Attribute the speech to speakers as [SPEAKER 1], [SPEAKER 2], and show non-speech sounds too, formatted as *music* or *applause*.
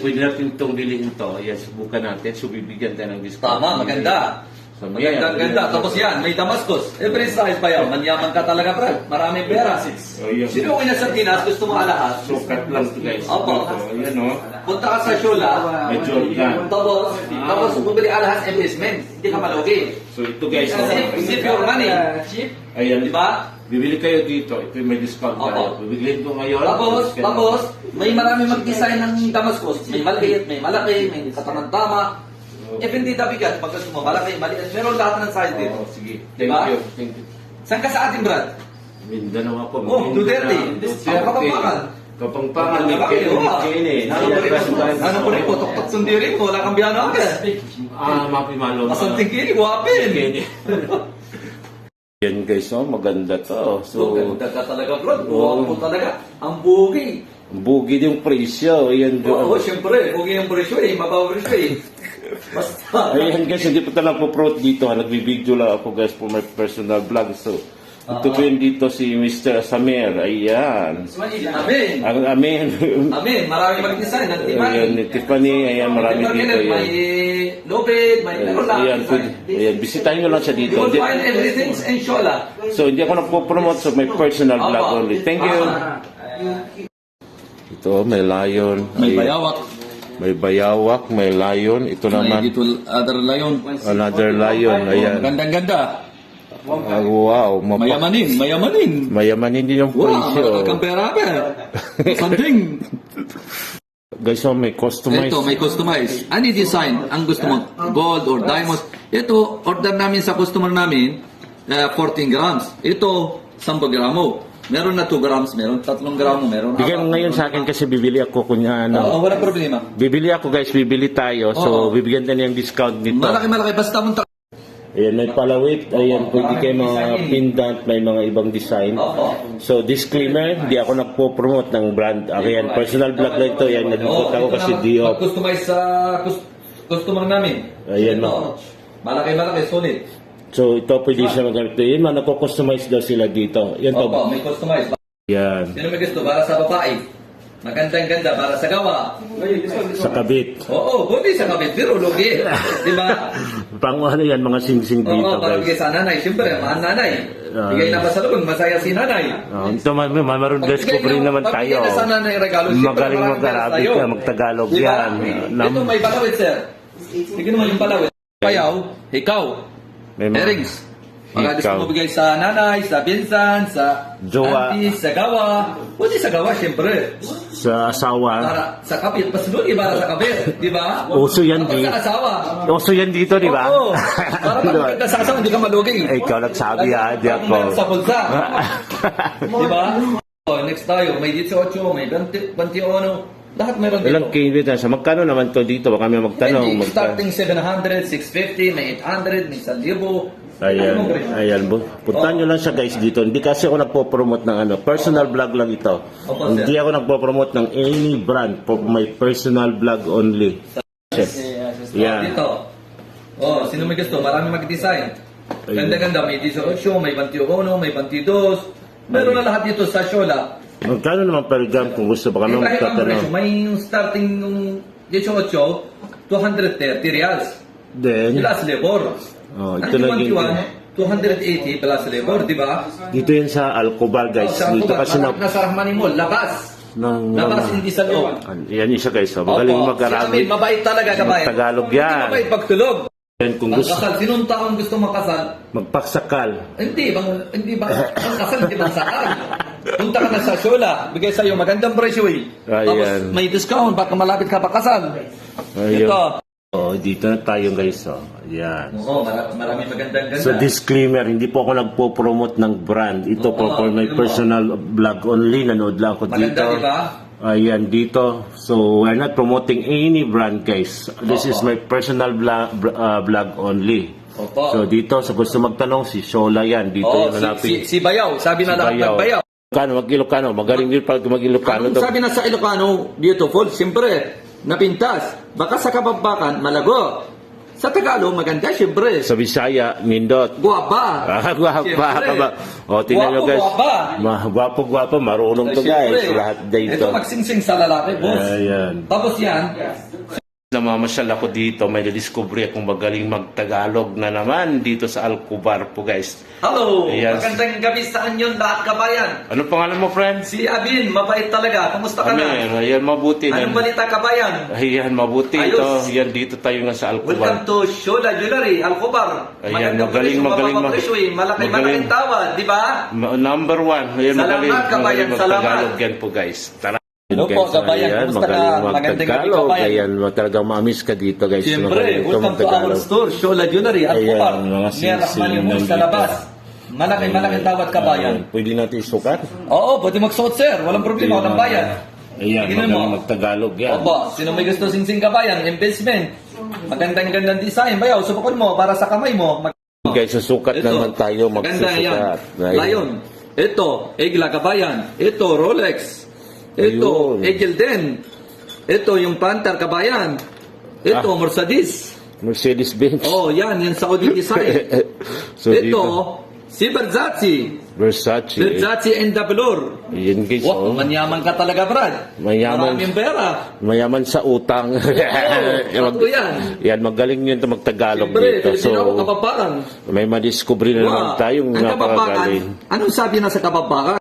[SPEAKER 1] pwede natin itong bilhin to. Ayan, subukan natin. So, bibigyan tayo ng discount.
[SPEAKER 2] Tama, maganda.
[SPEAKER 1] So,
[SPEAKER 2] Maganda, ganda. Tapos yan, may Damascus. Every size pa yan. Manyaman ka talaga, Brad. Maraming pera.
[SPEAKER 1] Oh, yan.
[SPEAKER 2] Sino uwi na sa Pinas, gusto mo alahas?
[SPEAKER 1] Sukat lang to guys.
[SPEAKER 2] Opo.
[SPEAKER 1] So, ayan o.
[SPEAKER 2] Punta ka sa Shula.
[SPEAKER 1] May Jordan.
[SPEAKER 2] Tapos, tapos bumili alahas investment. Hindi ka malugi.
[SPEAKER 1] So, ito guys. oh.
[SPEAKER 2] Save, save your money.
[SPEAKER 1] Ayan.
[SPEAKER 2] Di ba?
[SPEAKER 1] Bibili kayo dito. Ito yung may discount
[SPEAKER 2] Opo.
[SPEAKER 1] tayo. Bibiliin ko ngayon.
[SPEAKER 2] Tapos, tapos, may marami mag-design ng Damascus. May maliit, may malaki, may katamang-tama. If hindi dabigat, pag gusto mo, malaki, maliit. Meron lahat ng size dito.
[SPEAKER 1] Oo, sige. Thank
[SPEAKER 2] Diba?
[SPEAKER 1] you. Thank you.
[SPEAKER 2] Saan ka sa atin, Brad?
[SPEAKER 1] Mindanao ako.
[SPEAKER 2] Oh, Duterte.
[SPEAKER 1] Duterte.
[SPEAKER 2] Ang Kapampangan.
[SPEAKER 1] Kapampangan. May kayo eh.
[SPEAKER 2] Ano ko rin po? Ano ko rin po? Tuktok sundiri mo. Wala kang biyano agad.
[SPEAKER 1] Ah, mapimalo.
[SPEAKER 2] Masanting kini, wapin. *laughs*
[SPEAKER 1] Yan guys, oh, maganda to.
[SPEAKER 2] So,
[SPEAKER 1] So,
[SPEAKER 2] ganda ka talaga, bro.
[SPEAKER 1] Oo.
[SPEAKER 2] Buwan mo talaga. Ang bugi.
[SPEAKER 1] bugid yung presyo. Ayan,
[SPEAKER 2] Oo,
[SPEAKER 1] doon.
[SPEAKER 2] syempre. Bugi yung presyo eh. Mabaw presyo eh. Basta.
[SPEAKER 1] Ayan guys, hindi pa tayo nagpo-promote dito. ha. Nagbibideo lang ako guys for my personal vlog. So, ito po yun dito si Mr. Samer. Ayan.
[SPEAKER 2] Amen.
[SPEAKER 1] Ang amen. *laughs*
[SPEAKER 2] Amen. Marami mag-design. Ang.
[SPEAKER 1] Ayan, ni Tiffany. Ayan, marami dito.
[SPEAKER 2] May
[SPEAKER 1] Ayan.
[SPEAKER 2] Lopez, may meron lang.
[SPEAKER 1] Ayan, pwede. Ayan, bisitahin nyo lang siya
[SPEAKER 2] You
[SPEAKER 1] dito.
[SPEAKER 2] will
[SPEAKER 1] Hindi-
[SPEAKER 2] find everything in Shola.
[SPEAKER 1] So, hindi ako nagpo-promote so my personal vlog only. Thank you. Ito, may lion.
[SPEAKER 2] May
[SPEAKER 1] Ay-
[SPEAKER 2] bayawak.
[SPEAKER 1] May bayawak, may lion. Ito naman,
[SPEAKER 2] dito other lion.
[SPEAKER 1] another lion. Ayan.
[SPEAKER 2] Gandang-ganda.
[SPEAKER 1] Ah, wow. Mapa-
[SPEAKER 2] Mayamanin, mayamanin.
[SPEAKER 1] Mayamanin din yung
[SPEAKER 2] Wow,
[SPEAKER 1] presyo.
[SPEAKER 2] malakang pera pa. *laughs* Something.
[SPEAKER 1] Guys, so may customized.
[SPEAKER 2] Ito, may customize. Any design, ang gusto mo, gold or diamonds. Ito, order namin sa customer namin, uh, 14 grams. Ito, 10 gramo. Meron na 2 grams, meron 3 gramo, meron.
[SPEAKER 1] Bigyan mo ngayon sa akin kasi bibili ako kunya ano.
[SPEAKER 2] Oo, wala problema.
[SPEAKER 1] Bibili ako guys, bibili tayo. So,
[SPEAKER 2] Oo.
[SPEAKER 1] bibigyan tayo ng discount nito.
[SPEAKER 2] Malaki-malaki, basta munta.
[SPEAKER 1] Ayan, may palawit. Ayan, pwede kayo mga pendant, may mga ibang design. So, disclaimer, hindi ako nagpo-promote ng brand. Ayan, personal vlog lang ito. Ayan, nag-ikot ako kasi di off.
[SPEAKER 2] Mag-customize sa cus- customer namin.
[SPEAKER 1] Ayan,
[SPEAKER 2] Ito, malaki-malaki, solid.
[SPEAKER 1] So, ito pwede siya magamit. Yun, man, nagko-customize daw sila dito. Yan.
[SPEAKER 2] Opo, may customize.
[SPEAKER 1] Yan.
[SPEAKER 2] Sino may gusto? Para sa babae. Magandang-ganda para sa gawa.
[SPEAKER 1] Sa kabit.
[SPEAKER 2] Oo, buti sa kabit, pero lugi. *laughs* Di ba?
[SPEAKER 1] Pang ano yan, mga sing-sing dito,
[SPEAKER 2] Oo, para bigay
[SPEAKER 1] guys.
[SPEAKER 2] sa nanay. Siyempre, mahal nanay.
[SPEAKER 1] Ah.
[SPEAKER 2] Bigay na pa sa loob, masaya si nanay.
[SPEAKER 1] Oh, ito, ma- ma- maroon guys,
[SPEAKER 2] Pagbigay na-
[SPEAKER 1] naman
[SPEAKER 2] pagbigay
[SPEAKER 1] tayo.
[SPEAKER 2] na sa nanay regalo, siyempre,
[SPEAKER 1] Magaling
[SPEAKER 2] maraming
[SPEAKER 1] mag-Arabic
[SPEAKER 2] pera sa'yo.
[SPEAKER 1] ka, magtagalog
[SPEAKER 2] Di ba?
[SPEAKER 1] yan. Nam-
[SPEAKER 2] Ito may balawit, sir. Sige naman yung balawit. Payaw, ikaw,
[SPEAKER 1] May mga-
[SPEAKER 2] Erings. Pagka gusto mo bigay sa nanay, sa pinsan, sa
[SPEAKER 1] Jowa.
[SPEAKER 2] auntie, sa gawa. Pwede sa gawa, siyempre.
[SPEAKER 1] Sa asawa.
[SPEAKER 2] Para sa kapit, pasunod, para sa kapit. Di ba?
[SPEAKER 1] Uso yan,
[SPEAKER 2] Tapos
[SPEAKER 1] di.
[SPEAKER 2] sa asawa.
[SPEAKER 1] Uso yan dito, di ba?
[SPEAKER 2] Oo. Para *laughs* pag maganda sa asawa, hindi ka maluging.
[SPEAKER 1] Eh, ikaw nagsabi, ha? Di
[SPEAKER 2] Pag
[SPEAKER 1] ako.
[SPEAKER 2] meron sa bulsa. *laughs* Di ba? Oh, next tayo, may 18, may 20, 21. Lahat meron dito.
[SPEAKER 1] Ilang na sa magkano naman to dito? Baka may magtanong.
[SPEAKER 2] Hindi, starting 700, 650, may 800, may 1,000.
[SPEAKER 1] Ayan,
[SPEAKER 2] Ano
[SPEAKER 1] ayan. bu- Puntahan nyo lang siya guys dito. Hindi kasi ako nagpo-promote ng ano. Personal vlog lang ito.
[SPEAKER 2] Opo,
[SPEAKER 1] Hindi ako nagpo-promote ng any brand for my personal vlog only. Chef. Yeah.
[SPEAKER 2] Dito. Oh, sino may gusto? Marami mag-design. Ganda-ganda, may 18, may 21, may 22. Meron na lahat dito sa Shola.
[SPEAKER 1] Magkano naman per gram kung gusto baka naman
[SPEAKER 2] kahit ang presyo,
[SPEAKER 1] magtatanong.
[SPEAKER 2] may yung starting nung 18, 230 reals.
[SPEAKER 1] Then,
[SPEAKER 2] Plus labor.
[SPEAKER 1] Oh,
[SPEAKER 2] Ang
[SPEAKER 1] ito na yung-
[SPEAKER 2] 21, 280 plus labor, di ba?
[SPEAKER 1] dito yan sa Alcobar guys.
[SPEAKER 2] Sa
[SPEAKER 1] Dito kasi na...
[SPEAKER 2] nasa Rahmani Mall, labas.
[SPEAKER 1] Ng,
[SPEAKER 2] Labas, hindi sa loob.
[SPEAKER 1] yan isa guys. Oh. Magaling
[SPEAKER 2] Opo. Si. Amin, mabait talaga kabayan.
[SPEAKER 1] Tagalog
[SPEAKER 2] Hindi
[SPEAKER 1] yan.
[SPEAKER 2] mabait pagtulog.
[SPEAKER 1] Yan kung
[SPEAKER 2] Ang
[SPEAKER 1] gusto.
[SPEAKER 2] kasal, sinong taong gusto makasal?
[SPEAKER 1] Magpaksakal.
[SPEAKER 2] Hindi, bang, hindi ba, ang kasal, hindi bang sakal? *laughs* Punta ka na sa Shola, bigay sa'yo magandang presyo eh. Tapos
[SPEAKER 1] Ayan.
[SPEAKER 2] may discount, baka malapit ka pa kasal.
[SPEAKER 1] Ayun.
[SPEAKER 2] Ito.
[SPEAKER 1] Oh, dito na tayo guys. Oh. Yan.
[SPEAKER 2] Oo, marami, marami magandang ganda.
[SPEAKER 1] So disclaimer, hindi po ako nagpo-promote ng brand. Ito po
[SPEAKER 2] Oo,
[SPEAKER 1] for my
[SPEAKER 2] yun mo.
[SPEAKER 1] personal vlog only. Nanood lang ako dito.
[SPEAKER 2] Maganda, di ba?
[SPEAKER 1] Ayan, dito. So, we're not promoting any brand, guys. This is my personal vlog, uh, vlog only.
[SPEAKER 2] Opo.
[SPEAKER 1] So, dito, sa gusto magtanong, si Shola yan. Dito
[SPEAKER 2] Oo,
[SPEAKER 1] yung
[SPEAKER 2] si, si,
[SPEAKER 1] hanapin.
[SPEAKER 2] si Bayaw, sabi na
[SPEAKER 1] Si
[SPEAKER 2] lahat
[SPEAKER 1] Bayaw.
[SPEAKER 2] Bayaw.
[SPEAKER 1] Kano, mag-Ilocano. Magaling din pag mag-Ilocano
[SPEAKER 2] Anong
[SPEAKER 1] to.
[SPEAKER 2] sabi na sa Ilocano, beautiful, siyempre, napintas. Baka sa Kapampangan, malago. Sa Tagalog, maganda, syempre.
[SPEAKER 1] Sa Bisaya, nindot.
[SPEAKER 2] Guwapa. *laughs*
[SPEAKER 1] Ah, gwapa
[SPEAKER 2] Siyempre.
[SPEAKER 1] O, tingnan nyo
[SPEAKER 2] Guwapo,
[SPEAKER 1] guys.
[SPEAKER 2] guwapa.
[SPEAKER 1] Ma, gwapo, gwapo, marunong to guys.
[SPEAKER 2] Siyempre.
[SPEAKER 1] Lahat dito.
[SPEAKER 2] Ito magsingsing sa lalaki, boss.
[SPEAKER 1] Ayan.
[SPEAKER 2] Tapos yan,
[SPEAKER 1] Namamasyal ako dito, may na-discover akong magaling magtagalog na naman dito sa Alcobar po guys.
[SPEAKER 2] Hello!
[SPEAKER 1] Yes.
[SPEAKER 2] Magandang gabi sa inyo lahat kabayan.
[SPEAKER 1] Ano pangalan mo, friend?
[SPEAKER 2] Si Abin, mabait talaga. Kamusta ka na?
[SPEAKER 1] Amen. Ayan, mabuti.
[SPEAKER 2] Anong
[SPEAKER 1] na.
[SPEAKER 2] balita kabayan?
[SPEAKER 1] Ayan, mabuti
[SPEAKER 2] Ayos.
[SPEAKER 1] ito. Yan, dito tayo nga sa
[SPEAKER 2] Welcome
[SPEAKER 1] Alcobar.
[SPEAKER 2] to Shola Jewelry, Alcobar.
[SPEAKER 1] Ayan,
[SPEAKER 2] Magandang
[SPEAKER 1] magaling, magaling, mag-
[SPEAKER 2] eh. Malaki,
[SPEAKER 1] magaling.
[SPEAKER 2] malaking tawad, di ba?
[SPEAKER 1] Ma- Number one. Ayan,
[SPEAKER 2] Salamat,
[SPEAKER 1] magaling.
[SPEAKER 2] kabayan,
[SPEAKER 1] Magaling
[SPEAKER 2] salamat.
[SPEAKER 1] magtagalog yan po guys. Tara.
[SPEAKER 2] Hello po,
[SPEAKER 1] Guys,
[SPEAKER 2] kabayan.
[SPEAKER 1] ayan,
[SPEAKER 2] Kumusta ka?
[SPEAKER 1] magaling
[SPEAKER 2] Magandang gabi,
[SPEAKER 1] magtagalog.
[SPEAKER 2] kabayan.
[SPEAKER 1] Ayan, talagang ma-miss ka dito guys.
[SPEAKER 2] Siyempre,
[SPEAKER 1] Magaling ka
[SPEAKER 2] welcome to our
[SPEAKER 1] magtagalog.
[SPEAKER 2] store, Shola Jewelry, Alcobar.
[SPEAKER 1] Ayan, mga
[SPEAKER 2] Meron
[SPEAKER 1] singsing
[SPEAKER 2] sa
[SPEAKER 1] nandito.
[SPEAKER 2] labas. Malaki, malaking tawad kabayan.
[SPEAKER 1] Ayan, Pwede natin isukat.
[SPEAKER 2] Oo, pwede magsuot sir. Walang problema, walang bayan.
[SPEAKER 1] Ayan,
[SPEAKER 2] Tingnan
[SPEAKER 1] magaling
[SPEAKER 2] mo.
[SPEAKER 1] magtagalog yan.
[SPEAKER 2] Opo, sino may gusto singsing kabayan? Investment. Magandang-gandang design. Bayaw, subukan mo para sa kamay mo. Mag-
[SPEAKER 1] Guys, susukat naman tayo
[SPEAKER 2] Maganda yan.
[SPEAKER 1] magsusukat.
[SPEAKER 2] Lion. Ito, Egla Kabayan. Ito, Rolex. Ito,
[SPEAKER 1] Ayun.
[SPEAKER 2] Egel din. Ito, yung Panther Kabayan. Ito,
[SPEAKER 1] Ah.
[SPEAKER 2] Mercedes.
[SPEAKER 1] Mercedes-Benz.
[SPEAKER 2] Oh, yan, yung Saudi *laughs* design.
[SPEAKER 1] so,
[SPEAKER 2] Ito,
[SPEAKER 1] dito,
[SPEAKER 2] si Versace.
[SPEAKER 1] Versace.
[SPEAKER 2] Versace and Doubleur.
[SPEAKER 1] Ayan guys,
[SPEAKER 2] Wow,
[SPEAKER 1] oh.
[SPEAKER 2] manyaman ka talaga, Brad.
[SPEAKER 1] Mayaman.
[SPEAKER 2] Maraming pera.
[SPEAKER 1] Mayaman sa utang.
[SPEAKER 2] Oo, *laughs* ako yan.
[SPEAKER 1] yan, magaling yun ito magtagalog
[SPEAKER 2] Siyempre,
[SPEAKER 1] dito.
[SPEAKER 2] Filipino
[SPEAKER 1] So,
[SPEAKER 2] kapaparan.
[SPEAKER 1] may madiscover na naman
[SPEAKER 2] Wow.
[SPEAKER 1] tayong
[SPEAKER 2] Ang
[SPEAKER 1] napakagaling.
[SPEAKER 2] anong sabi na sa kababakan?